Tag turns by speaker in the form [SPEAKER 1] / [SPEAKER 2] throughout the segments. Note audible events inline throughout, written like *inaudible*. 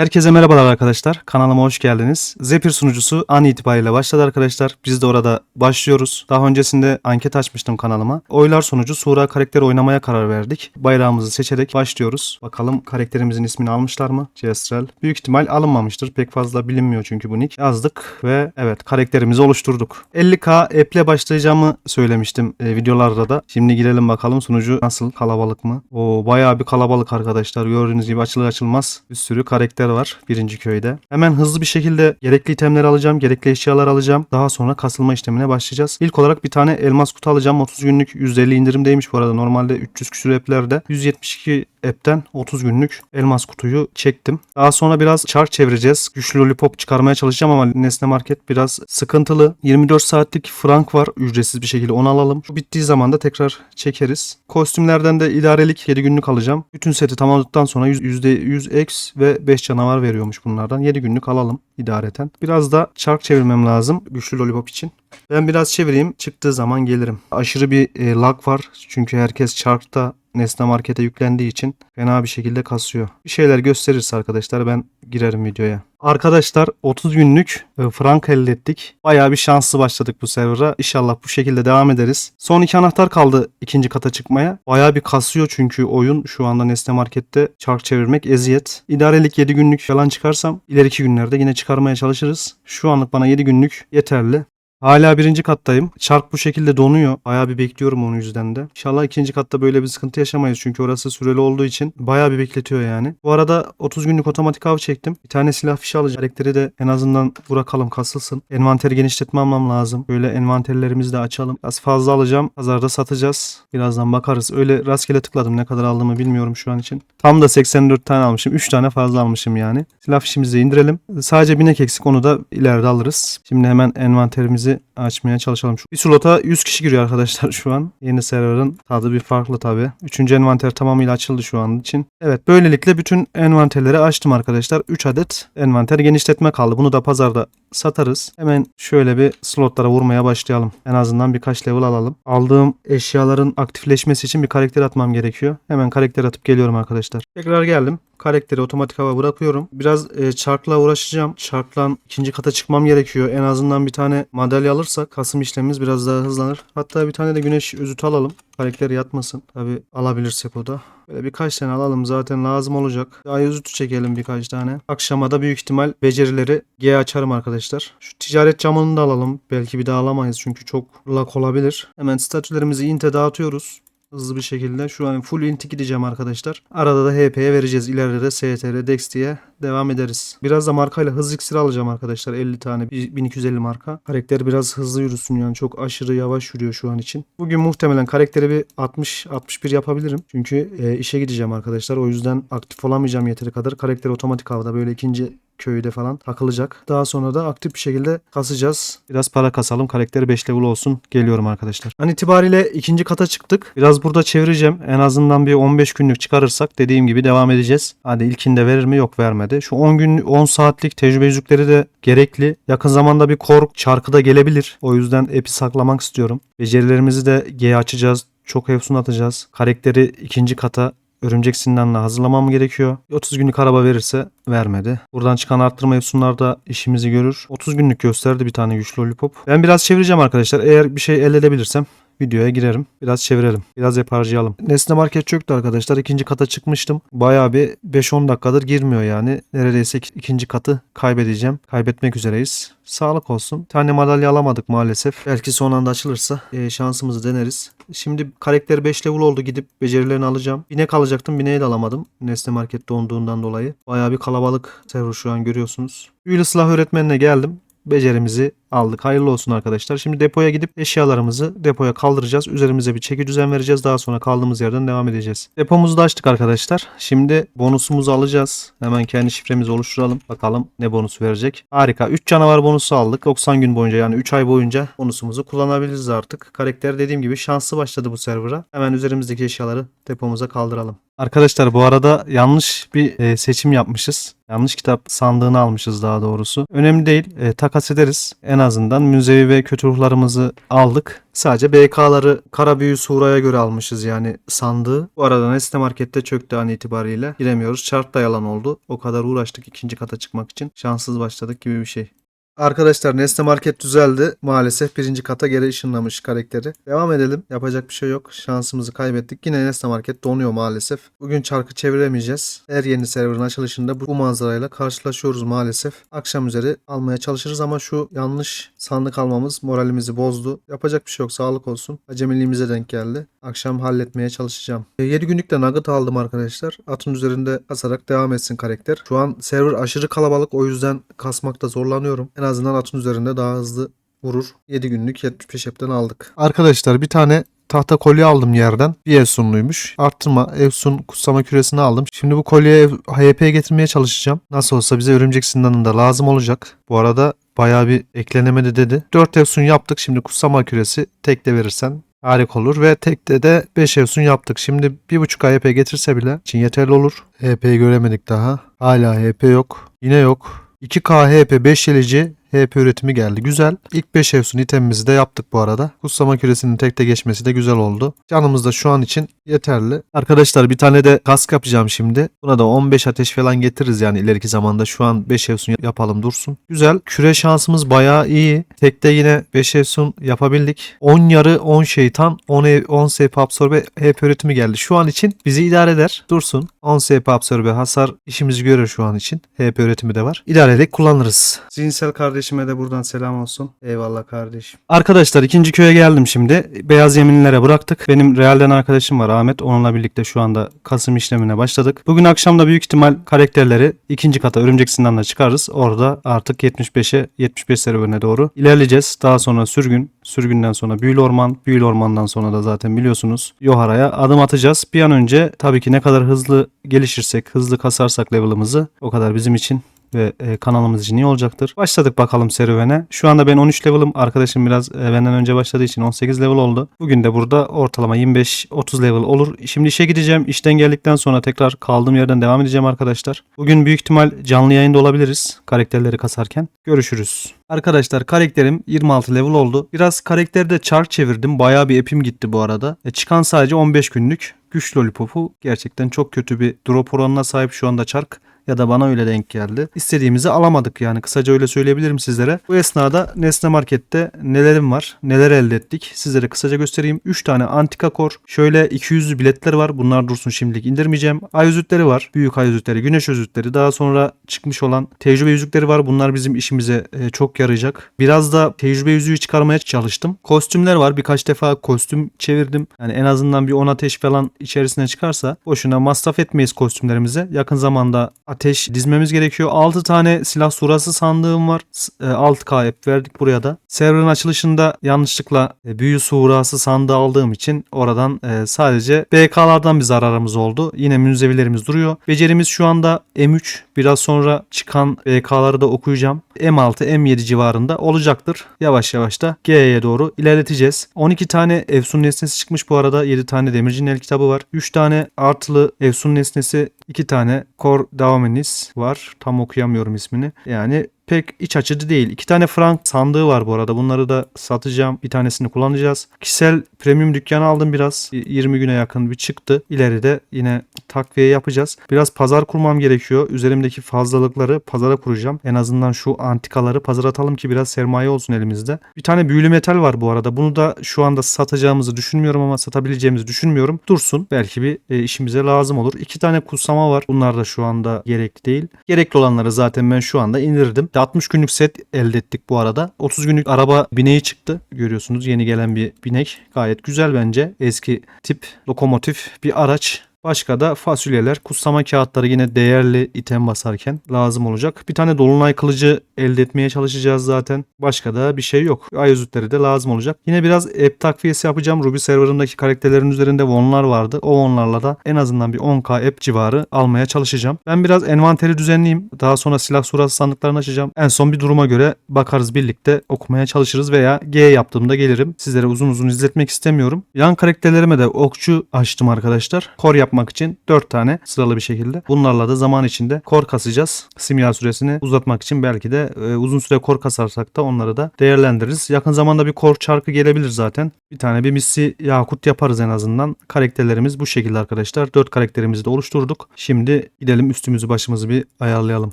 [SPEAKER 1] Herkese merhabalar arkadaşlar. Kanalıma hoş geldiniz. Zephyr sunucusu an itibariyle başladı arkadaşlar. Biz de orada başlıyoruz. Daha öncesinde anket açmıştım kanalıma. Oylar sonucu Sura karakteri oynamaya karar verdik. Bayrağımızı seçerek başlıyoruz. Bakalım karakterimizin ismini almışlar mı? Cestrel. Büyük ihtimal alınmamıştır. Pek fazla bilinmiyor çünkü bu nick. Yazdık ve evet karakterimizi oluşturduk. 50k app'le başlayacağımı söylemiştim e, videolarda da. Şimdi girelim bakalım sunucu nasıl? Kalabalık mı? O bayağı bir kalabalık arkadaşlar. Gördüğünüz gibi açılır açılmaz bir sürü karakter var birinci köyde. Hemen hızlı bir şekilde gerekli itemleri alacağım. Gerekli eşyalar alacağım. Daha sonra kasılma işlemine başlayacağız. İlk olarak bir tane elmas kutu alacağım. 30 günlük %50 indirimdeymiş bu arada. Normalde 300 küsur app'lerde 172 app'ten 30 günlük elmas kutuyu çektim. Daha sonra biraz çark çevireceğiz. Güçlü lollipop çıkarmaya çalışacağım ama Nesne Market biraz sıkıntılı. 24 saatlik frank var ücretsiz bir şekilde onu alalım. Şu bittiği zaman da tekrar çekeriz. Kostümlerden de idarelik 7 günlük alacağım. Bütün seti tamamladıktan sonra %100 X ve 5 canavar veriyormuş bunlardan. 7 günlük alalım idareten. Biraz da çark çevirmem lazım güçlü lollipop için. Ben biraz çevireyim. Çıktığı zaman gelirim. Aşırı bir e, lag var. Çünkü herkes çarkta Nesne Market'e yüklendiği için fena bir şekilde kasıyor. Bir şeyler gösterirse arkadaşlar ben girerim videoya. Arkadaşlar 30 günlük e, frank elde ettik. Bayağı bir şanslı başladık bu server'a. İnşallah bu şekilde devam ederiz. Son iki anahtar kaldı ikinci kata çıkmaya. Bayağı bir kasıyor çünkü oyun şu anda Nesne Market'te çark çevirmek eziyet. İdarelik 7 günlük falan çıkarsam ileriki günlerde yine çıkarmaya çalışırız. Şu anlık bana 7 günlük yeterli. Hala birinci kattayım. Çark bu şekilde donuyor. Bayağı bir bekliyorum onun yüzden de. İnşallah ikinci katta böyle bir sıkıntı yaşamayız. Çünkü orası süreli olduğu için bayağı bir bekletiyor yani. Bu arada 30 günlük otomatik av çektim. Bir tane silah fişi alacağım. Karakteri de en azından bırakalım kasılsın. Envanteri genişletme lazım. Böyle envanterlerimizi de açalım. Biraz fazla alacağım. Pazarda satacağız. Birazdan bakarız. Öyle rastgele tıkladım. Ne kadar aldığımı bilmiyorum şu an için. Tam da 84 tane almışım. 3 tane fazla almışım yani. Silah fişimizi indirelim. Sadece binek eksik onu da ileride alırız. Şimdi hemen envanterimizi açmaya çalışalım. Bir slota 100 kişi giriyor arkadaşlar şu an. Yeni server'ın tadı bir farklı tabi. Üçüncü envanter tamamıyla açıldı şu an için. Evet böylelikle bütün envanterleri açtım arkadaşlar. 3 adet envanter genişletme kaldı. Bunu da pazarda satarız. Hemen şöyle bir slotlara vurmaya başlayalım. En azından birkaç level alalım. Aldığım eşyaların aktifleşmesi için bir karakter atmam gerekiyor. Hemen karakter atıp geliyorum arkadaşlar. Tekrar geldim. Karakteri otomatik hava bırakıyorum. Biraz e, çarkla uğraşacağım. Çarkla ikinci kata çıkmam gerekiyor. En azından bir tane madalya alırsak kasım işlemimiz biraz daha hızlanır. Hatta bir tane de güneş özütü alalım. Karakter yatmasın. Tabi alabilirsek o da. Böyle birkaç tane alalım zaten lazım olacak. Ay özütü çekelim birkaç tane. Akşama da büyük ihtimal becerileri G açarım arkadaşlar. Şu ticaret camını da alalım. Belki bir daha alamayız çünkü çok lak olabilir. Hemen statülerimizi inte dağıtıyoruz hızlı bir şekilde. Şu an full inti gideceğim arkadaşlar. Arada da HP'ye vereceğiz. İleride de STR, Dex devam ederiz. Biraz da markayla hız iksiri alacağım arkadaşlar. 50 tane 1250 marka. Karakter biraz hızlı yürüsün yani. Çok aşırı yavaş yürüyor şu an için. Bugün muhtemelen karakteri bir 60-61 yapabilirim. Çünkü e, işe gideceğim arkadaşlar. O yüzden aktif olamayacağım yeteri kadar. Karakter otomatik havada böyle ikinci köyde falan takılacak. Daha sonra da aktif bir şekilde kasacağız. Biraz para kasalım. Karakteri 5 level olsun. Geliyorum arkadaşlar. An itibariyle ikinci kata çıktık. Biraz burada çevireceğim. En azından bir 15 günlük çıkarırsak dediğim gibi devam edeceğiz. Hadi ilkinde verir mi? Yok vermedi. Şu 10 gün 10 saatlik tecrübe yüzükleri de gerekli. Yakın zamanda bir kork çarkı da gelebilir. O yüzden epi saklamak istiyorum. Becerilerimizi de G açacağız. Çok efsun atacağız. Karakteri ikinci kata Örümcek sindanla hazırlamam gerekiyor. 30 günlük araba verirse vermedi. Buradan çıkan arttırma efsunlarda işimizi görür. 30 günlük gösterdi bir tane güçlü lollipop. Ben biraz çevireceğim arkadaşlar. Eğer bir şey elde edebilirsem videoya girerim. Biraz çevirelim. Biraz hep harcayalım. Nesne market çöktü arkadaşlar. İkinci kata çıkmıştım. Bayağı bir 5-10 dakikadır girmiyor yani. Neredeyse ikinci katı kaybedeceğim. Kaybetmek üzereyiz. Sağlık olsun. Bir tane madalya alamadık maalesef. Belki son anda açılırsa e, şansımızı deneriz. Şimdi karakter 5 level oldu. Gidip becerilerini alacağım. Binek alacaktım. Bineği de alamadım. Nesne market donduğundan dolayı. Bayağı bir kalabalık server şu an görüyorsunuz. Büyülü silah öğretmenine geldim becerimizi aldık. Hayırlı olsun arkadaşlar. Şimdi depoya gidip eşyalarımızı depoya kaldıracağız. Üzerimize bir çeki düzen vereceğiz. Daha sonra kaldığımız yerden devam edeceğiz. Depomuzu da açtık arkadaşlar. Şimdi bonusumuzu alacağız. Hemen kendi şifremizi oluşturalım. Bakalım ne bonusu verecek. Harika. 3 canavar bonusu aldık. 90 gün boyunca yani 3 ay boyunca bonusumuzu kullanabiliriz artık. Karakter dediğim gibi şanslı başladı bu server'a. Hemen üzerimizdeki eşyaları depomuza kaldıralım. Arkadaşlar bu arada yanlış bir e, seçim yapmışız. Yanlış kitap sandığını almışız daha doğrusu. Önemli değil. E, takas ederiz. En azından münzevi ve kötü ruhlarımızı aldık. Sadece BK'ları kara büyü suraya göre almışız yani sandığı. Bu arada Nesne Market'te çöktü an itibariyle. Giremiyoruz. Çarp da yalan oldu. O kadar uğraştık ikinci kata çıkmak için. Şanssız başladık gibi bir şey. Arkadaşlar Nesne Market düzeldi. Maalesef birinci kata geri ışınlamış karakteri. Devam edelim. Yapacak bir şey yok. Şansımızı kaybettik. Yine Nesne Market donuyor maalesef. Bugün çarkı çeviremeyeceğiz. Her yeni serverın açılışında bu manzarayla karşılaşıyoruz maalesef. Akşam üzeri almaya çalışırız ama şu yanlış sandık almamız moralimizi bozdu. Yapacak bir şey yok. Sağlık olsun. Acemiliğimize denk geldi. Akşam halletmeye çalışacağım. 7 günlük de nugget aldım arkadaşlar. Atın üzerinde kasarak devam etsin karakter. Şu an server aşırı kalabalık o yüzden kasmakta zorlanıyorum. En azından atın üzerinde daha hızlı vurur. 7 günlük 75 hepten aldık. Arkadaşlar bir tane tahta kolye aldım yerden. Bir Efsunluymuş. Arttırma Efsun kutsama küresini aldım. Şimdi bu kolyeye HP'ye getirmeye çalışacağım. Nasıl olsa bize örümcek zindanında lazım olacak. Bu arada bayağı bir eklenemedi dedi. 4 Efsun yaptık. Şimdi kutsama küresi tekte verirsen harika olur. Ve tekte de 5 Efsun yaptık. Şimdi 1.5 HP getirse bile için yeterli olur. HP'yi göremedik daha. Hala HP yok. Yine yok. 2K HP 5 yelici HP üretimi geldi. Güzel. İlk 5 Efsun itemimizi de yaptık bu arada. Kutsama küresinin tekte geçmesi de güzel oldu. Canımız da şu an için yeterli. Arkadaşlar bir tane de kask yapacağım şimdi. Buna da 15 ateş falan getiririz yani ileriki zamanda. Şu an 5 Efsun yapalım dursun. Güzel. Küre şansımız bayağı iyi. Tekte yine 5 Efsun yapabildik. 10 yarı 10 şeytan 10, ev- 10 SP absorbe HP üretimi geldi. Şu an için bizi idare eder. Dursun. 10 SP absorbe hasar işimizi görür şu an için. HP üretimi de var. İdare ederek kullanırız. Zihinsel kardeşime de buradan selam olsun. Eyvallah kardeşim. Arkadaşlar ikinci köye geldim şimdi. Beyaz yeminlere bıraktık. Benim realden arkadaşım var Ahmet. Onunla birlikte şu anda Kasım işlemine başladık. Bugün akşam da büyük ihtimal karakterleri ikinci kata örümcek zindanına çıkarız. Orada artık 75'e 75 serüvene doğru ilerleyeceğiz. Daha sonra sürgün, sürgünden sonra büyülü orman, büyülü ormandan sonra da zaten biliyorsunuz Yohara'ya adım atacağız. Bir an önce tabii ki ne kadar hızlı gelişirsek, hızlı kasarsak level'ımızı o kadar bizim için ve e, kanalımız için iyi olacaktır. Başladık bakalım serüvene. Şu anda ben 13 level'ım. Arkadaşım biraz e, benden önce başladığı için 18 level oldu. Bugün de burada ortalama 25-30 level olur. Şimdi işe gideceğim. İşten geldikten sonra tekrar kaldığım yerden devam edeceğim arkadaşlar. Bugün büyük ihtimal canlı yayında olabiliriz. Karakterleri kasarken. Görüşürüz. Arkadaşlar karakterim 26 level oldu. Biraz karakterde çark çevirdim. Bayağı bir epim gitti bu arada. E, çıkan sadece 15 günlük. Güç Lollipop'u gerçekten çok kötü bir drop oranına sahip şu anda çark ya da bana öyle denk geldi. İstediğimizi alamadık yani kısaca öyle söyleyebilirim sizlere. Bu esnada Nesne Market'te nelerim var, neler elde ettik sizlere kısaca göstereyim. 3 tane antika kor, şöyle 200 biletler var bunlar dursun şimdilik indirmeyeceğim. Ay yüzükleri var, büyük ay yüzükleri, güneş yüzükleri daha sonra çıkmış olan tecrübe yüzükleri var. Bunlar bizim işimize e, çok yarayacak. Biraz da tecrübe yüzüğü çıkarmaya çalıştım. Kostümler var birkaç defa kostüm çevirdim. Yani en azından bir 10 ateş falan içerisine çıkarsa boşuna masraf etmeyiz kostümlerimize. Yakın zamanda ateş dizmemiz gerekiyor. 6 tane silah surası sandığım var. S- e, 6K hep verdik buraya da. Server'ın açılışında yanlışlıkla e, büyü surası sandığı aldığım için oradan e, sadece BK'lardan bir zararımız oldu. Yine münzevilerimiz duruyor. Becerimiz şu anda M3. Biraz sonra çıkan BK'ları da okuyacağım. M6, M7 civarında olacaktır. Yavaş yavaş da G'ye doğru ilerleteceğiz. 12 tane Efsun nesnesi çıkmış bu arada. 7 tane Demirci'nin el kitabı var. 3 tane artılı Efsun nesnesi, 2 tane Kor Daumenis var. Tam okuyamıyorum ismini. Yani pek iç açıcı değil. İki tane frank sandığı var bu arada. Bunları da satacağım. Bir tanesini kullanacağız. Kişisel premium dükkanı aldım biraz. 20 güne yakın bir çıktı. İleride yine takviye yapacağız. Biraz pazar kurmam gerekiyor. Üzerimdeki fazlalıkları pazara kuracağım. En azından şu antikaları pazara atalım ki biraz sermaye olsun elimizde. Bir tane büyülü metal var bu arada. Bunu da şu anda satacağımızı düşünmüyorum ama satabileceğimizi düşünmüyorum. Dursun. Belki bir e, işimize lazım olur. İki tane kutsama var. Bunlar da şu anda gerekli değil. Gerekli olanları zaten ben şu anda indirdim. 60 günlük set elde ettik bu arada. 30 günlük araba bineği çıktı. Görüyorsunuz yeni gelen bir binek. Gayet güzel bence. Eski tip lokomotif bir araç. Başka da fasulyeler, kutsama kağıtları yine değerli item basarken lazım olacak. Bir tane dolunay kılıcı elde etmeye çalışacağız zaten. Başka da bir şey yok. Ay yüzükleri de lazım olacak. Yine biraz app takviyesi yapacağım. Ruby serverındaki karakterlerin üzerinde wonlar vardı. O wonlarla da en azından bir 10k app civarı almaya çalışacağım. Ben biraz envanteri düzenleyeyim. Daha sonra silah surası sandıklarını açacağım. En son bir duruma göre bakarız birlikte okumaya çalışırız veya G yaptığımda gelirim. Sizlere uzun uzun izletmek istemiyorum. Yan karakterlerime de okçu açtım arkadaşlar. Kor yapmak yapmak için 4 tane sıralı bir şekilde. Bunlarla da zaman içinde kor kasacağız. Simya süresini uzatmak için belki de e, uzun süre kor kasarsak da onları da değerlendiririz. Yakın zamanda bir kor çarkı gelebilir zaten. Bir tane bir misli yakut yaparız en azından. Karakterlerimiz bu şekilde arkadaşlar. 4 karakterimizi de oluşturduk. Şimdi gidelim üstümüzü başımızı bir ayarlayalım.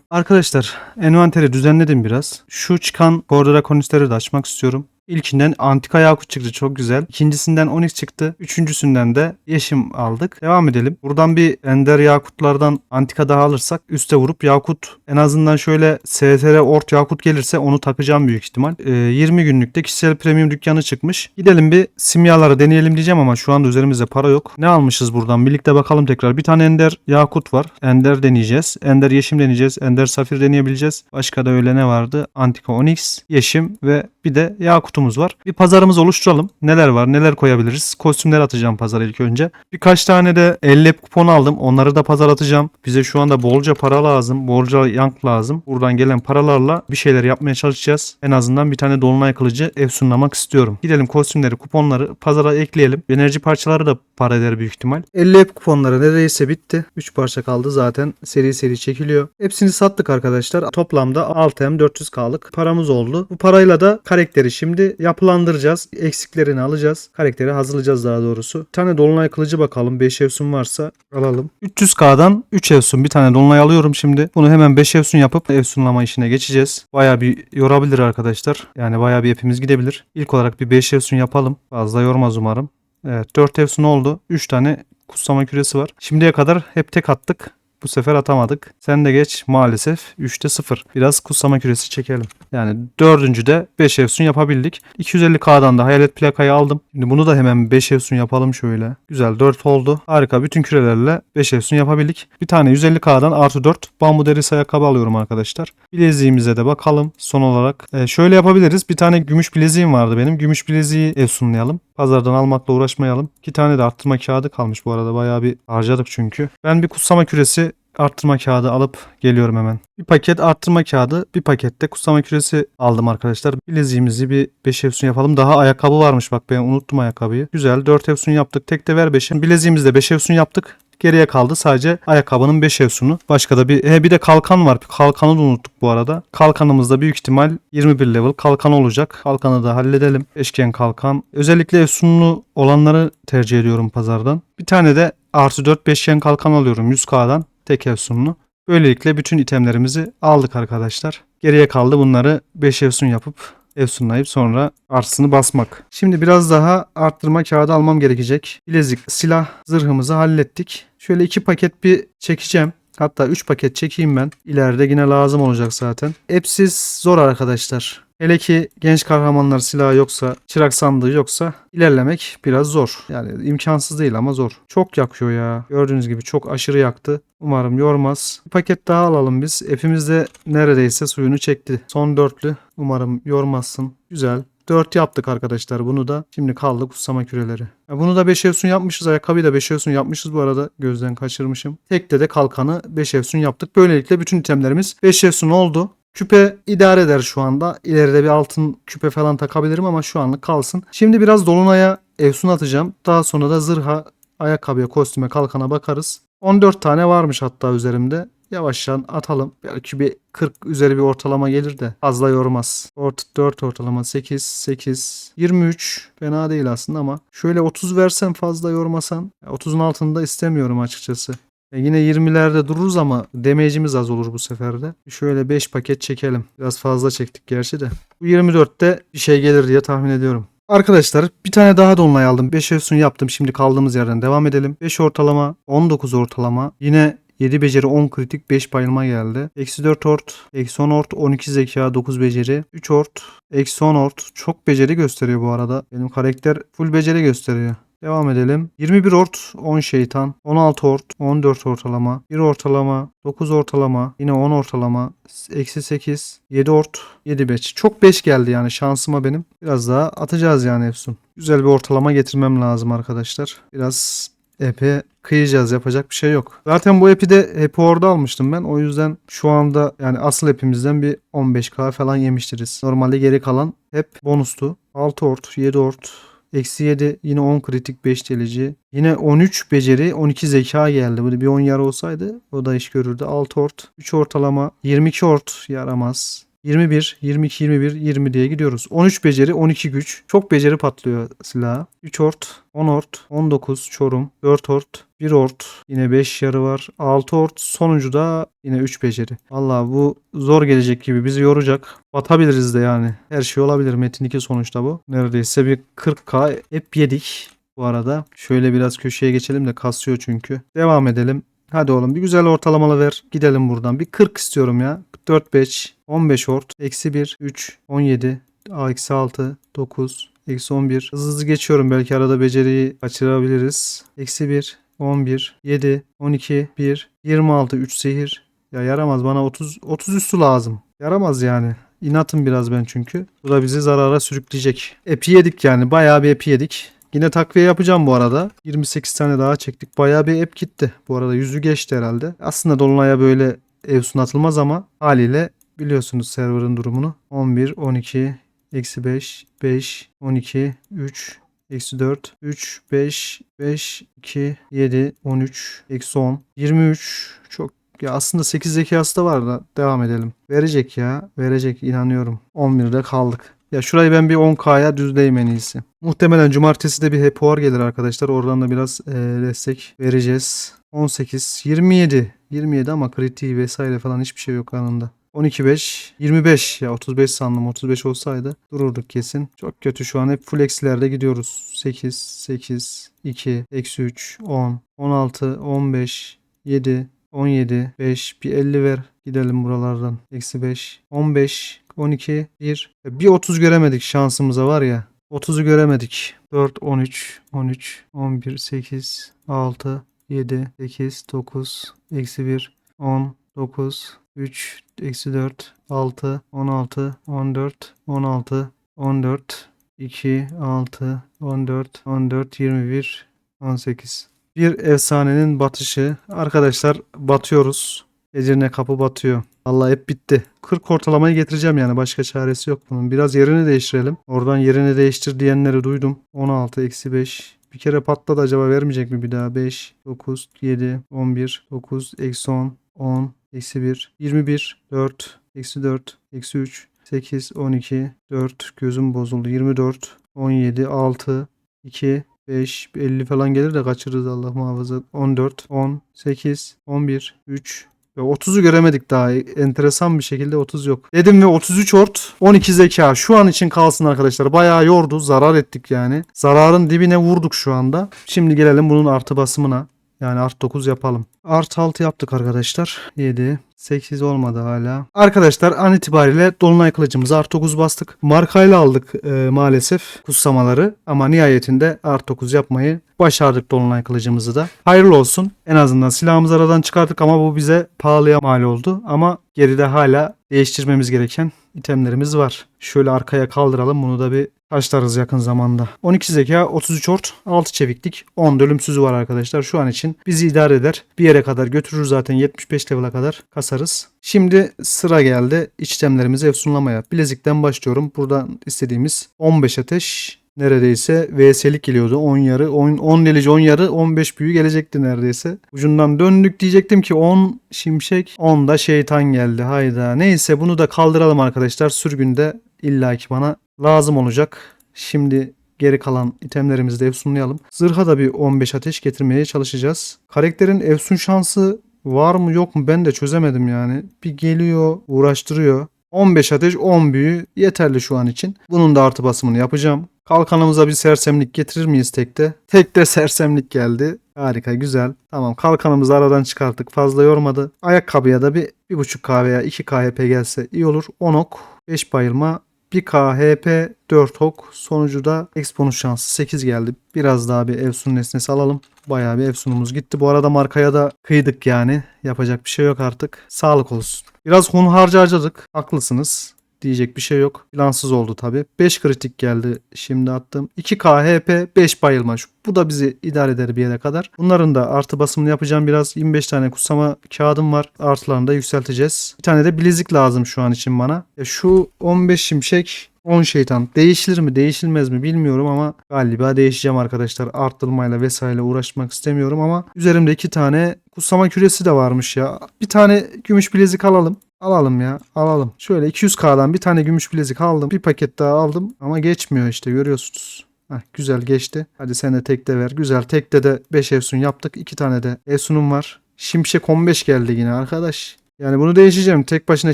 [SPEAKER 1] Arkadaşlar envanteri düzenledim biraz. Şu çıkan Cordera Conister'i de açmak istiyorum. İlkinden antika yakut çıktı çok güzel. İkincisinden onyx çıktı. Üçüncüsünden de yeşim aldık. Devam edelim. Buradan bir ender yakutlardan antika daha alırsak üste vurup yakut en azından şöyle STR ort yakut gelirse onu takacağım büyük ihtimal. Ee, 20 günlükte kişisel premium dükkanı çıkmış. Gidelim bir simyaları deneyelim diyeceğim ama şu anda üzerimizde para yok. Ne almışız buradan? Birlikte bakalım tekrar. Bir tane ender yakut var. Ender deneyeceğiz. Ender yeşim deneyeceğiz. Ender safir deneyebileceğiz. Başka da öyle ne vardı? Antika onyx, yeşim ve bir de yakutumuz var. Bir pazarımız oluşturalım. Neler var? Neler koyabiliriz? Kostümler atacağım pazara ilk önce. Birkaç tane de 50 kupon aldım. Onları da pazar atacağım. Bize şu anda bolca para lazım. Bolca yank lazım. Buradan gelen paralarla bir şeyler yapmaya çalışacağız. En azından bir tane dolunay kılıcı efsunlamak istiyorum. Gidelim kostümleri, kuponları pazara ekleyelim. Enerji parçaları da para eder büyük ihtimal. 50 hep kuponları neredeyse bitti. 3 parça kaldı zaten. Seri seri çekiliyor. Hepsini sattık arkadaşlar. Toplamda 6M 400K'lık paramız oldu. Bu parayla da karakteri şimdi yapılandıracağız. Eksiklerini alacağız. Karakteri hazırlayacağız daha doğrusu. Bir tane dolunay kılıcı bakalım. 5 evsun varsa alalım. 300K'dan 3 evsun bir tane dolunay alıyorum şimdi. Bunu hemen 5 evsun yapıp evsunlama işine geçeceğiz. Baya bir yorabilir arkadaşlar. Yani baya bir hepimiz gidebilir. İlk olarak bir 5 evsun yapalım. Fazla yormaz umarım. Evet 4 evsun oldu. 3 tane kutsama küresi var. Şimdiye kadar hep tek attık. Bu sefer atamadık. Sen de geç maalesef 3'te 0. Biraz kutsama küresi çekelim. Yani dördüncüde 5 evsun yapabildik. 250K'dan da hayalet plakayı aldım. Şimdi bunu da hemen 5 evsun yapalım şöyle. Güzel 4 oldu. Harika bütün kürelerle 5 evsun yapabildik. Bir tane 150K'dan artı 4 bambu derisi ayakkabı alıyorum arkadaşlar. Bileziğimize de bakalım son olarak. Ee, şöyle yapabiliriz. Bir tane gümüş bileziğim vardı benim. Gümüş bileziği efsunlayalım. Pazardan almakla uğraşmayalım. İki tane de arttırma kağıdı kalmış bu arada. Bayağı bir harcadık çünkü. Ben bir kutsama küresi arttırma kağıdı alıp geliyorum hemen. Bir paket arttırma kağıdı, bir pakette kutsama küresi aldım arkadaşlar. Bileziğimizi bir 5 efsun yapalım. Daha ayakkabı varmış bak ben unuttum ayakkabıyı. Güzel 4 efsun yaptık. Tek de ver 5'e. Bileziğimizde 5 efsun yaptık. Geriye kaldı sadece ayakkabının 5 evsunu. Başka da bir he bir de kalkan var. Kalkanı da unuttuk bu arada. Kalkanımızda büyük ihtimal 21 level kalkan olacak. Kalkanı da halledelim. Beşgen kalkan. Özellikle efsunlu olanları tercih ediyorum pazardan. Bir tane de artı 4 beşgen kalkan alıyorum 100k'dan. Tek efsunlu. Böylelikle bütün itemlerimizi aldık arkadaşlar. Geriye kaldı bunları 5 efsun yapıp efsunlayıp sonra artısını basmak. Şimdi biraz daha arttırma kağıdı almam gerekecek. Bilezik, silah, zırhımızı hallettik. Şöyle iki paket bir çekeceğim. Hatta 3 paket çekeyim ben. İleride yine lazım olacak zaten. Hepsiz zor arkadaşlar. Hele ki genç kahramanlar silahı yoksa, çırak sandığı yoksa ilerlemek biraz zor. Yani imkansız değil ama zor. Çok yakıyor ya. Gördüğünüz gibi çok aşırı yaktı. Umarım yormaz. Bir paket daha alalım biz. Hepimiz de neredeyse suyunu çekti. Son dörtlü. Umarım yormazsın. Güzel. 4 yaptık arkadaşlar bunu da. Şimdi kaldı kutsama küreleri. Bunu da 5 efsun yapmışız. Ayakkabıyı da 5 efsun yapmışız bu arada. Gözden kaçırmışım. Tekte de kalkanı 5 efsun yaptık. Böylelikle bütün itemlerimiz 5 efsun oldu. Küpe idare eder şu anda. İleride bir altın küpe falan takabilirim ama şu anlık kalsın. Şimdi biraz dolunaya efsun atacağım. Daha sonra da zırha, ayakkabıya, kostüme, kalkana bakarız. 14 tane varmış hatta üzerimde. Yavaştan atalım. Belki bir 40 üzeri bir ortalama gelir de fazla yormaz. Ort 4 ortalama 8, 8, 23 fena değil aslında ama şöyle 30 versem fazla yormasan 30'un altında istemiyorum açıkçası. E yine 20'lerde dururuz ama damage'imiz az olur bu sefer de. Şöyle 5 paket çekelim. Biraz fazla çektik gerçi de. Bu 24'te bir şey gelir diye tahmin ediyorum. Arkadaşlar bir tane daha dolunay aldım. 5 efsun yaptım. Şimdi kaldığımız yerden devam edelim. 5 ortalama, 19 ortalama. Yine 7 beceri 10 kritik 5 bayılma geldi. Eksi 4 ort, eksi 10 ort, 12 zeka 9 beceri, 3 ort, eksi 10 ort. Çok beceri gösteriyor bu arada. Benim karakter full beceri gösteriyor. Devam edelim. 21 ort, 10 şeytan, 16 ort, 14 ortalama, 1 ortalama, 9 ortalama, yine 10 ortalama, eksi 8, 7 ort, 7 beç. Çok 5 geldi yani şansıma benim. Biraz daha atacağız yani Efsun. Güzel bir ortalama getirmem lazım arkadaşlar. Biraz epe kıyacağız yapacak bir şey yok. Zaten bu epi de hepi orada almıştım ben. O yüzden şu anda yani asıl epimizden bir 15k falan yemiştiriz. Normalde geri kalan hep bonustu. 6 ort, 7 ort, Eksi 7 yine 10 kritik 5 delici. Yine 13 beceri 12 zeka geldi. Böyle bir 10 yara olsaydı o da iş görürdü. 6 ort 3 ortalama 22 ort yaramaz. 21, 22, 21, 20 diye gidiyoruz. 13 beceri, 12 güç. Çok beceri patlıyor silaha. 3 ort, 10 ort, 19 çorum, 4 ort, 1 ort. Yine 5 yarı var. 6 ort. Sonuncu da yine 3 beceri. Valla bu zor gelecek gibi bizi yoracak. Batabiliriz de yani. Her şey olabilir. Metin 2 sonuçta bu. Neredeyse bir 40k hep yedik bu arada. Şöyle biraz köşeye geçelim de kasıyor çünkü. Devam edelim. Hadi oğlum bir güzel ortalamalı ver. Gidelim buradan. Bir 40 istiyorum ya. 4 5 15 ort. Eksi 1 3 17 A eksi 6 9 Eksi 11. Hızlı hızlı geçiyorum. Belki arada beceriyi kaçırabiliriz. Eksi 1 11 7 12 1 26 3 sehir. Ya yaramaz bana 30 30 üstü lazım. Yaramaz yani. İnatım biraz ben çünkü. Bu da bizi zarara sürükleyecek. Epi yedik yani. Bayağı bir epi yedik. Yine takviye yapacağım bu arada. 28 tane daha çektik. Bayağı bir ep gitti. Bu arada yüzü geçti herhalde. Aslında Dolunay'a böyle ev sunatılmaz ama haliyle biliyorsunuz server'ın durumunu. 11, 12, eksi 5, 5, 12, 3, eksi 4, 3, 5, 5, 2, 7, 13, eksi 10, 23. Çok ya aslında 8 zekası da var da devam edelim. Verecek ya. Verecek inanıyorum. 11'de kaldık. Ya şurayı ben bir 10K'ya düzleyeyim en iyisi. Muhtemelen cumartesi de bir hour gelir arkadaşlar. Oradan da biraz eee, destek vereceğiz. 18, 27. 27 ama kritiği vesaire falan hiçbir şey yok anında. 12 5 25 ya 35 sandım 35 olsaydı dururduk kesin. Çok kötü şu an hep full eksilerde gidiyoruz. 8 8 2 eksi 3 10 16 15 7 17 5 bir 50 ver gidelim buralardan. Eksi 5 15 12 1 bir 30 göremedik şansımıza var ya. 30'u göremedik. 4 13 13 11 8 6 7 8 9 eksi 1 10 9 3 eksi 4 6 16 14 16 14 2 6 14 14 21 18 bir efsanenin batışı. Arkadaşlar batıyoruz. Edirne kapı batıyor. Allah hep bitti. 40 ortalamayı getireceğim yani başka çaresi yok bunun. Biraz yerini değiştirelim. Oradan yerini değiştir diyenleri duydum. 16 eksi 5. Bir kere patladı acaba vermeyecek mi bir daha? 5, 9, 7, 11, 9, eksi 10, 10, eksi 1, 21, 4, eksi 4, eksi 3, 8, 12, 4, gözüm bozuldu. 24, 17, 6, 2, 5, 50 falan gelir de kaçırırız Allah muhafaza. 14, 10, 8, 11, 3, ve 30'u göremedik daha. Enteresan bir şekilde 30 yok. Dedim ve 33 ort, 12 zeka. Şu an için kalsın arkadaşlar. Bayağı yordu. Zarar ettik yani. Zararın dibine vurduk şu anda. Şimdi gelelim bunun artı basımına. Yani art 9 yapalım. Art 6 yaptık arkadaşlar. 7. 8 olmadı hala. Arkadaşlar an itibariyle Dolunay kılıcımızı art 9 bastık. Markayla aldık e, maalesef kutsamaları. Ama nihayetinde art 9 yapmayı başardık Dolunay kılıcımızı da. Hayırlı olsun. En azından silahımızı aradan çıkarttık ama bu bize pahalıya mal oldu. Ama geride hala değiştirmemiz gereken itemlerimiz var. Şöyle arkaya kaldıralım. Bunu da bir taşlarız yakın zamanda. 12 zeka, 33 ort, 6 çeviklik, 10 ölümsüzü var arkadaşlar. Şu an için bizi idare eder. Bir yere kadar götürür zaten 75 level'a kadar kasarız. Şimdi sıra geldi içtemlerimizi efsunlamaya. Bilezikten başlıyorum. Buradan istediğimiz 15 ateş neredeyse VS'lik geliyordu. 10 yarı, 10, 10 delici 10 yarı, 15 büyü gelecekti neredeyse. Ucundan döndük diyecektim ki 10 şimşek, 10 da şeytan geldi. Hayda. Neyse bunu da kaldıralım arkadaşlar. Sürgünde illaki bana lazım olacak. Şimdi geri kalan itemlerimizi de efsunlayalım. Zırha da bir 15 ateş getirmeye çalışacağız. Karakterin efsun şansı var mı yok mu ben de çözemedim yani. Bir geliyor uğraştırıyor. 15 ateş 10 büyü yeterli şu an için. Bunun da artı basımını yapacağım. Kalkanımıza bir sersemlik getirir miyiz tekte? Tekte *laughs* sersemlik geldi. Harika güzel. Tamam kalkanımızı aradan çıkarttık. Fazla yormadı. Ayakkabıya da bir 1.5K veya 2K HP gelse iyi olur. 10 ok, 5 bayılma, 1K HP, 4 ok. Sonucu da Expo'nun şansı 8 geldi. Biraz daha bir Evsun nesnesi alalım. Bayağı bir Evsun'umuz gitti. Bu arada markaya da kıydık yani. Yapacak bir şey yok artık. Sağlık olsun. Biraz hun harca harcadık. Haklısınız. Diyecek bir şey yok. Plansız oldu tabi. 5 kritik geldi şimdi attım. 2K HP 5 bayılma. Bu da bizi idare eder bir yere kadar. Bunların da artı basımını yapacağım biraz. 25 tane kutsama kağıdım var. Artılarını da yükselteceğiz. Bir tane de bilezik lazım şu an için bana. Ya şu 15 şimşek 10 şeytan. Değişilir mi değişilmez mi bilmiyorum ama galiba değişeceğim arkadaşlar. Arttırmayla vesaire uğraşmak istemiyorum ama üzerimde iki tane kutsama küresi de varmış ya. Bir tane gümüş bilezik alalım. Alalım ya alalım. Şöyle 200k'dan bir tane gümüş bilezik aldım. Bir paket daha aldım ama geçmiyor işte görüyorsunuz. Heh, güzel geçti. Hadi sen de tekte ver. Güzel tekte de 5 Efsun yaptık. 2 tane de Efsun'um var. Şimşek 15 geldi yine arkadaş. Yani bunu değişeceğim. Tek başına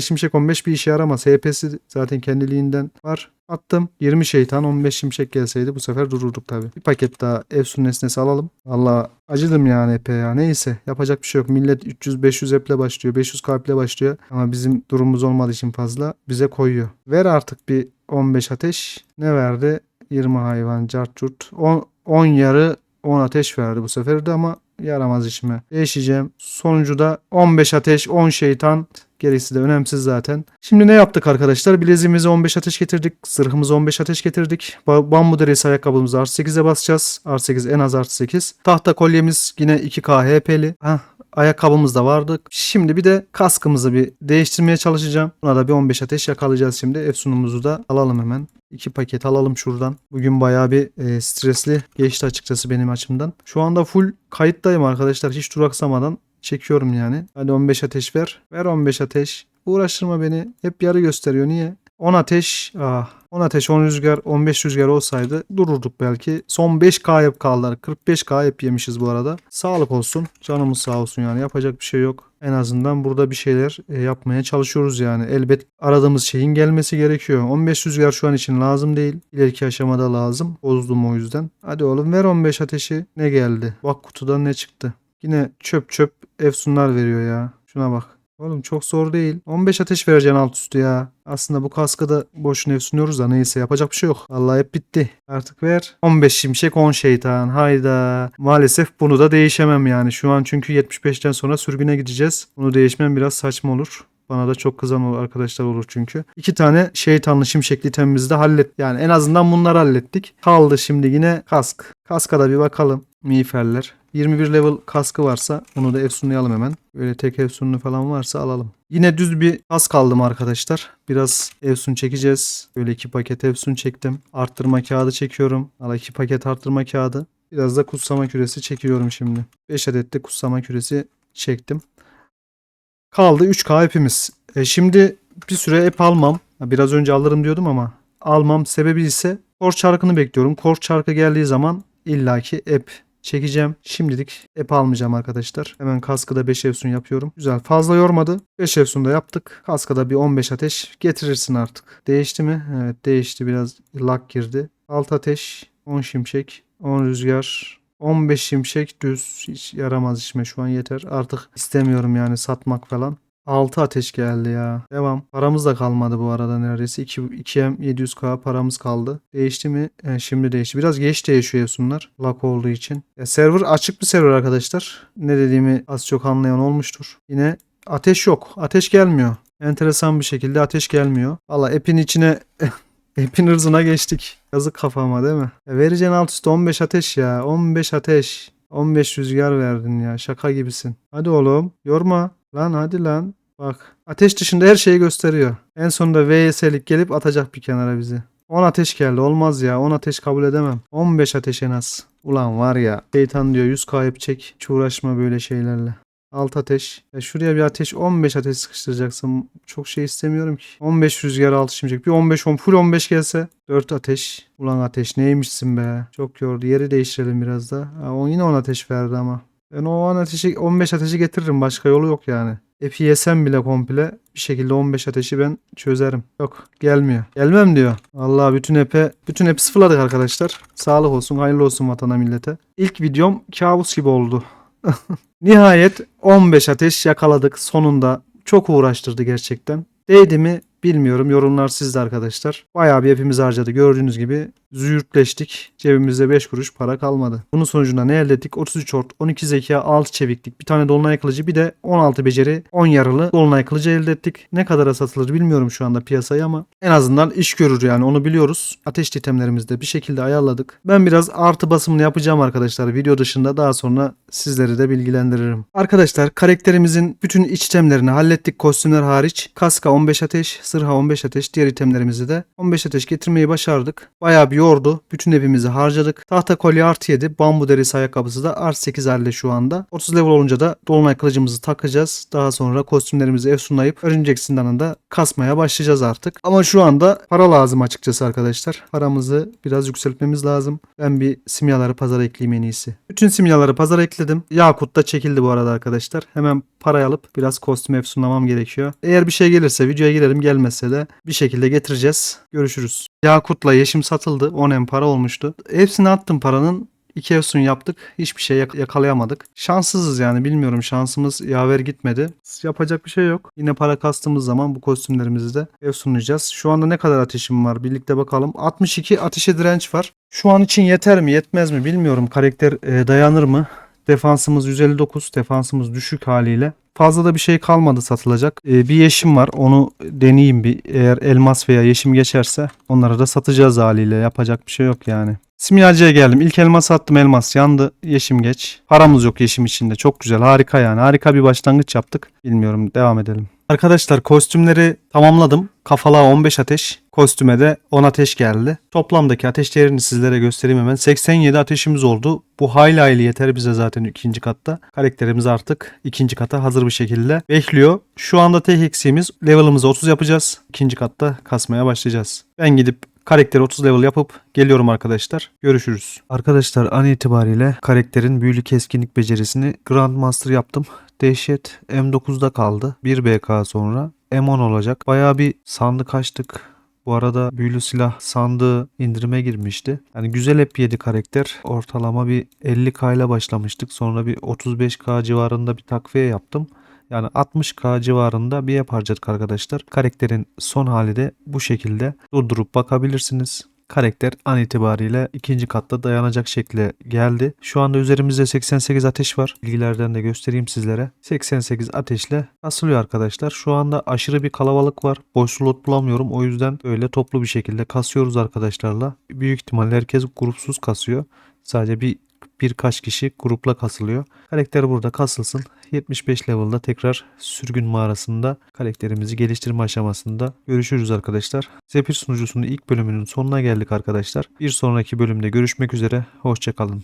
[SPEAKER 1] Şimşek 15 bir işe yaramaz. HP'si zaten kendiliğinden var. Attım. 20 şeytan 15 şimşek gelseydi bu sefer dururduk tabi. Bir paket daha Efsun nesnesi alalım. Valla acıdım yani epey ya. Neyse yapacak bir şey yok. Millet 300-500 eple başlıyor. 500 kalple başlıyor. Ama bizim durumumuz olmadığı için fazla bize koyuyor. Ver artık bir 15 ateş. Ne verdi? 20 hayvan, cart curt. 10, 10 yarı 10 ateş verdi bu sefer de ama yaramaz işime. Değişeceğim. Sonuncu da 15 ateş, 10 şeytan. Gerisi de önemsiz zaten. Şimdi ne yaptık arkadaşlar? Bileziğimize 15 ateş getirdik. Zırhımıza 15 ateş getirdik. Ba- Bambu derisi ayakkabımızı artı 8'e basacağız. Artı 8 en az artı 8. Tahta kolyemiz yine 2K HP'li. Hah, ayakkabımız da vardı. Şimdi bir de kaskımızı bir değiştirmeye çalışacağım. Buna da bir 15 ateş yakalayacağız şimdi. Efsunumuzu da alalım hemen. İki paket alalım şuradan. Bugün bayağı bir e, stresli geçti açıkçası benim açımdan. Şu anda full kayıttayım arkadaşlar. Hiç duraksamadan çekiyorum yani. Hadi 15 ateş ver. Ver 15 ateş. Uğraştırma beni. Hep yarı gösteriyor. Niye? 10 ateş. Ah. 10 ateş 10 rüzgar 15 rüzgar olsaydı dururduk belki. Son 5K hep kaldılar. 45K hep yemişiz bu arada. Sağlık olsun. Canımız sağ olsun yani. Yapacak bir şey yok. En azından burada bir şeyler e, yapmaya çalışıyoruz yani. Elbet aradığımız şeyin gelmesi gerekiyor. 15 rüzgar şu an için lazım değil. İleriki aşamada lazım. Bozdum o yüzden. Hadi oğlum ver 15 ateşi. Ne geldi? Bak kutudan ne çıktı? Yine çöp çöp efsunlar veriyor ya. Şuna bak. Oğlum çok zor değil. 15 ateş vereceksin alt üstü ya. Aslında bu kaskı da boşuna efsunuyoruz da neyse yapacak bir şey yok. Vallahi hep bitti. Artık ver. 15 şimşek 10 şeytan. Hayda. Maalesef bunu da değişemem yani. Şu an çünkü 75'ten sonra sürgüne gideceğiz. Bunu değişmem biraz saçma olur. Bana da çok kızan olur arkadaşlar olur çünkü. İki tane şeytanlı şimşekli temimizi de hallet. Yani en azından bunları hallettik. Kaldı şimdi yine kask. Kaska da bir bakalım. Miğferler. 21 level kaskı varsa onu da efsunlayalım hemen. Böyle tek efsunlu falan varsa alalım. Yine düz bir kask aldım arkadaşlar. Biraz efsun çekeceğiz. Böyle iki paket efsun çektim. Arttırma kağıdı çekiyorum. Al iki paket arttırma kağıdı. Biraz da kutsama küresi çekiyorum şimdi. 5 adet de kutsama küresi çektim. Kaldı 3K hepimiz. E şimdi bir süre ep almam. Biraz önce alırım diyordum ama almam sebebi ise kor çarkını bekliyorum. Kor çarkı geldiği zaman illaki ep çekeceğim. Şimdilik ep almayacağım arkadaşlar. Hemen kaskıda 5 efsun yapıyorum. Güzel fazla yormadı. 5 efsun da yaptık. Kaskada bir 15 ateş getirirsin artık. Değişti mi? Evet değişti biraz lag girdi. 6 ateş 10 şimşek 10 rüzgar 15 şimşek düz hiç yaramaz işime şu an yeter. Artık istemiyorum yani satmak falan. 6 ateş geldi ya. Devam. Paramız da kalmadı bu arada neredeyse. 2, 2M 700k paramız kaldı. Değişti mi? He, şimdi değişti. Biraz geç değişiyor sunlar. Lock olduğu için. Ya, server açık bir server arkadaşlar. Ne dediğimi az çok anlayan olmuştur. Yine ateş yok. Ateş gelmiyor. Enteresan bir şekilde ateş gelmiyor. Valla app'in içine *laughs* App'in hırzına geçtik. Yazık kafama değil mi? Ya vereceğin alt üstü 15 ateş ya. 15 ateş. 15 rüzgar verdin ya. Şaka gibisin. Hadi oğlum. Yorma. Lan hadi lan. Bak. Ateş dışında her şeyi gösteriyor. En sonunda VS'lik gelip atacak bir kenara bizi. 10 ateş geldi. Olmaz ya. 10 ateş kabul edemem. 15 ateş en az. Ulan var ya. Şeytan diyor 100 kayıp çek. Hiç uğraşma böyle şeylerle. 6 ateş. Ya şuraya bir ateş 15 ateş sıkıştıracaksın. Çok şey istemiyorum ki. 15 rüzgar 6 şimşek. Bir 15 10 full 15 gelse 4 ateş. Ulan ateş neymişsin be. Çok yordu. Yeri değiştirelim biraz da. Ha, o yine 10 ateş verdi ama. Ben o 10 ateşi 15 ateşi getiririm. Başka yolu yok yani. Epi yesem bile komple bir şekilde 15 ateşi ben çözerim. Yok gelmiyor. Gelmem diyor. Allah bütün epe bütün epi sıfırladık arkadaşlar. Sağlık olsun hayırlı olsun vatana millete. İlk videom kabus gibi oldu. *laughs* Nihayet 15 ateş yakaladık sonunda. Çok uğraştırdı gerçekten. Değdi mi bilmiyorum. Yorumlar sizde arkadaşlar. Bayağı bir hepimiz harcadı. Gördüğünüz gibi züğürtleştik. Cebimizde 5 kuruş para kalmadı. Bunun sonucunda ne elde ettik? 33 ort, 12 zeka, 6 çeviklik, bir tane dolunay kılıcı, bir de 16 beceri, 10 yaralı dolunay kılıcı elde ettik. Ne kadara satılır bilmiyorum şu anda piyasayı ama en azından iş görür yani onu biliyoruz. Ateş itemlerimizi de bir şekilde ayarladık. Ben biraz artı basımını yapacağım arkadaşlar video dışında daha sonra sizleri de bilgilendiririm. Arkadaşlar karakterimizin bütün iç itemlerini hallettik kostümler hariç. Kaska 15 ateş, zırha 15 ateş, diğer itemlerimizi de 15 ateş getirmeyi başardık. Bayağı bir yordu. Bütün hepimizi harcadık. Tahta kolye artı 7, bambu derisi ayakkabısı da artı 8 halde şu anda. 30 level olunca da dolunay kılıcımızı takacağız. Daha sonra kostümlerimizi efsunlayıp örümcek zindanında kasmaya başlayacağız artık. Ama şu anda para lazım açıkçası arkadaşlar. Paramızı biraz yükseltmemiz lazım. Ben bir simyaları pazara ekleyeyim en iyisi. Bütün simyaları pazara ekledim. Yakut da çekildi bu arada arkadaşlar. Hemen parayı alıp biraz kostüm efsunlamam gerekiyor. Eğer bir şey gelirse videoya girerim gelmezse de bir şekilde getireceğiz. Görüşürüz. Yakut'la yeşim satıldı. 10 em para olmuştu. Hepsini attım paranın. İki efsun yaptık. Hiçbir şey yak- yakalayamadık. Şanssızız yani bilmiyorum şansımız yaver gitmedi. Yapacak bir şey yok. Yine para kastığımız zaman bu kostümlerimizi de efsunlayacağız. Şu anda ne kadar ateşim var birlikte bakalım. 62 ateşe direnç var. Şu an için yeter mi yetmez mi bilmiyorum. Karakter e, dayanır mı? Defansımız 159. Defansımız düşük haliyle. Fazla da bir şey kalmadı satılacak. Ee, bir yeşim var. Onu deneyeyim bir. Eğer elmas veya yeşim geçerse onları da satacağız haliyle. Yapacak bir şey yok yani. Simyacıya geldim. İlk elmas attım elmas yandı. Yeşim geç. Paramız yok yeşim içinde. Çok güzel. Harika yani. Harika bir başlangıç yaptık. Bilmiyorum. Devam edelim. Arkadaşlar kostümleri tamamladım. Kafalığa 15 ateş. Kostüme de 10 ateş geldi. Toplamdaki ateş değerini sizlere göstereyim hemen. 87 ateşimiz oldu. Bu hayli hayli yeter bize zaten ikinci katta. Karakterimiz artık ikinci kata hazır bir şekilde bekliyor. Şu anda tek eksiğimiz level'ımızı 30 yapacağız. İkinci katta kasmaya başlayacağız. Ben gidip karakteri 30 level yapıp geliyorum arkadaşlar. Görüşürüz. Arkadaşlar an itibariyle karakterin büyülü keskinlik becerisini Grandmaster yaptım. Dehşet M9'da kaldı. 1 BK sonra M10 olacak. Bayağı bir sandık açtık. Bu arada büyülü silah sandığı indirime girmişti. Yani güzel hep yedi karakter. Ortalama bir 50k ile başlamıştık. Sonra bir 35k civarında bir takviye yaptım. Yani 60k civarında bir app harcadık arkadaşlar. Karakterin son hali de bu şekilde durdurup bakabilirsiniz. Karakter an itibariyle ikinci katta dayanacak şekle geldi. Şu anda üzerimizde 88 ateş var. Bilgilerden de göstereyim sizlere. 88 ateşle asılıyor arkadaşlar. Şu anda aşırı bir kalabalık var. Boş slot bulamıyorum. O yüzden öyle toplu bir şekilde kasıyoruz arkadaşlarla. Büyük ihtimalle herkes grupsuz kasıyor. Sadece bir birkaç kişi grupla kasılıyor. Karakter burada kasılsın. 75 level'da tekrar sürgün mağarasında karakterimizi geliştirme aşamasında görüşürüz arkadaşlar. Zephyr sunucusunun ilk bölümünün sonuna geldik arkadaşlar. Bir sonraki bölümde görüşmek üzere. Hoşçakalın.